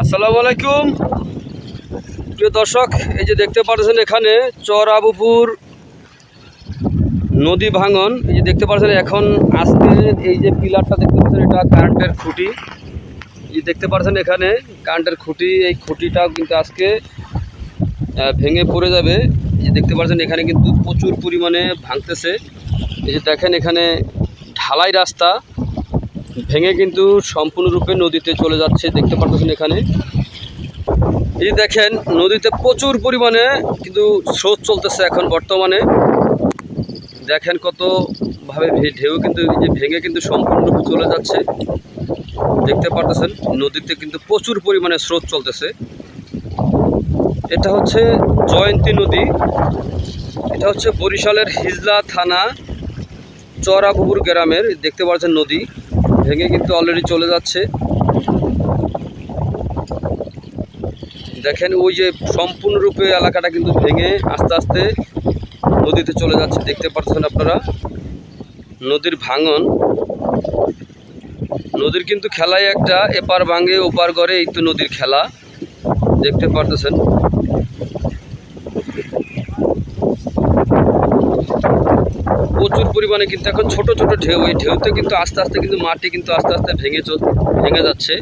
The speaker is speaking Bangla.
আসসালামু আলাইকুম। প্রিয় দর্শক, এই যে দেখতে পাচ্ছেন এখানে চর আবুপুর নদী ভাঙন। এই যে দেখতে পাচ্ছেন এখন আজকে এই যে পিলারটা দেখতে পাচ্ছেন, এটা কারেন্টের খুঁটি। এই দেখতে পাচ্ছেন এখানে কারেন্টের খুঁটি, এই খুঁটিটাও কিন্তু আজকে ভেঙে পড়ে যাবে। এই যে দেখতে পাচ্ছেন এখানে কিন্তু প্রচুর পরিমাণে ভাঙতেছে। এই যে দেখেন এখানে ঢালাই রাস্তা। ভেঙে কিন্তু সম্পূর্ণরূপে নদীতে চলে যাচ্ছে, দেখতে পাচ্ছেন এখানে। এই দেখেন, নদীতে প্রচুর পরিমাণে কিন্তু স্রোত চলতেছে এখন বর্তমানে। দেখেন কতভাবে ঢেউ কিন্তু যে ভেঙে কিন্তু সম্পূর্ণরূপে চলে যাচ্ছে। দেখতে পারতেছেন, নদীতে কিন্তু প্রচুর পরিমাণে স্রোত চলতেছে। এটা হচ্ছে জয়ন্তী নদী। এটা হচ্ছে বরিশালের হিজলা থানা চরাপুকুর গ্রামের, দেখতে পাচ্ছেন নদী। ভেঙে কিন্তু অলরেডি চলে যাচ্ছে। দেখেন ওই যে সম্পূর্ণরূপে এলাকাটা কিন্তু ভেঙে আস্তে আস্তে নদীতে চলে যাচ্ছে, দেখতে পাচ্ছেন আপনারা। নদীর ভাঙন। নদীর কিন্তু খেলাই একটা, এপার ভাঙে ওপার করে এই তো নদীর খেলা। দেখতে পারতেছেন। প্রচুর পরিমাণে কিন্তু এখন ছোট ছোট ঢেউ, এই ঢেউতে কিন্তু আস্তে আস্তে কিন্তু মাটি কিন্তু আস্তে আস্তে ভেঙে ভেঙে যাচ্ছে।